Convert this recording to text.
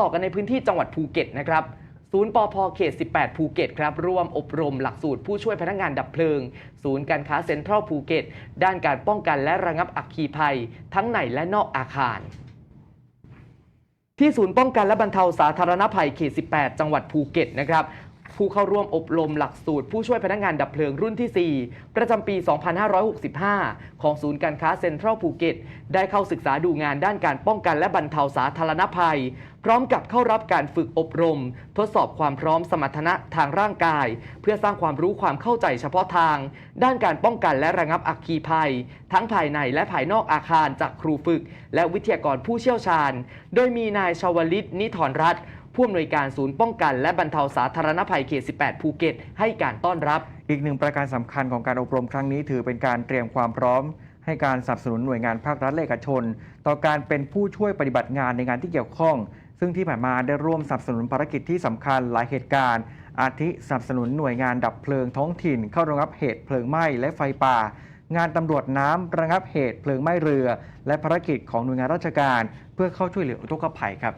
ต่อกันในพื้นที่จังหวัดภูเก็ตนะครับศูนย์ปอพเขต 18 ภูเก็ตครับร่วมอบรมหลักสูตรผู้ช่วยพนักงานดับเพลิง ศูนย์การค้าเซ็นทรัลภูเก็ต ด้านการป้องกันและระงับอัคคีภัย ทั้งในและนอกอาคาร ที่ศูนย์ป้องกันและบรรเทาสาธารณภัยเขต 18 จังหวัดภูเก็ตนะครับ ผู้เข้าร่วมอบรมหลักสูตร ผู้ช่วยพนักงานดับเพลิงรุ่นที่ 4 ประจำปี 2565 ของศูนย์การค้าเซ็นทรัลภูเก็ต ได้เข้าศึกษาดูงานด้านการป้องกันและบรรเทาสาธารณภัย พร้อมกับเข้ารับการฝึกอบรม ทดสอบความพร้อมสมรรถนะทางร่างกาย เพื่อสร้างความรู้ความเข้าใจเฉพาะทาง ด้านการป้องกันและระงับอัคคีภัย ทั้งภายในและภายนอกอาคารจากครูฝึก และวิทยากรผู้เชี่ยวชาญ โดยมีนายชาวลิตนิธรรัตน์ ผู้อำนวยการศูนย์ป้องกัน และบรรเทาสาธารณภัยเขต 18 ภูเก็ต ให้การต้อนรับ อีกหนึ่งประการสำคัญของการอบรมครั้งนี้ถือเป็นการเตรียมความพร้อม ให้การสนับสนุนหน่วยงานภาครัฐและเอกชน ต่อการเป็นผู้ช่วยปฏิบัติงานในงานที่เกี่ยวข้อง ซึ่งที่ผ่านมาได้ร่วมสนับสนุนภารกิจที่สำคัญหลายเหตุการณ์ อาทิสนับสนุนหน่วยงานดับเพลิงท้องถิ่น เข้าระงับเหตุเพลิงไหม้และไฟป่างานตำรวจน้ำระงับเหตุเพลิงไหม้เรือ และภารกิจของหน่วยงานราชการ เพื่อเข้าช่วยเหลืออุทกภัยครับ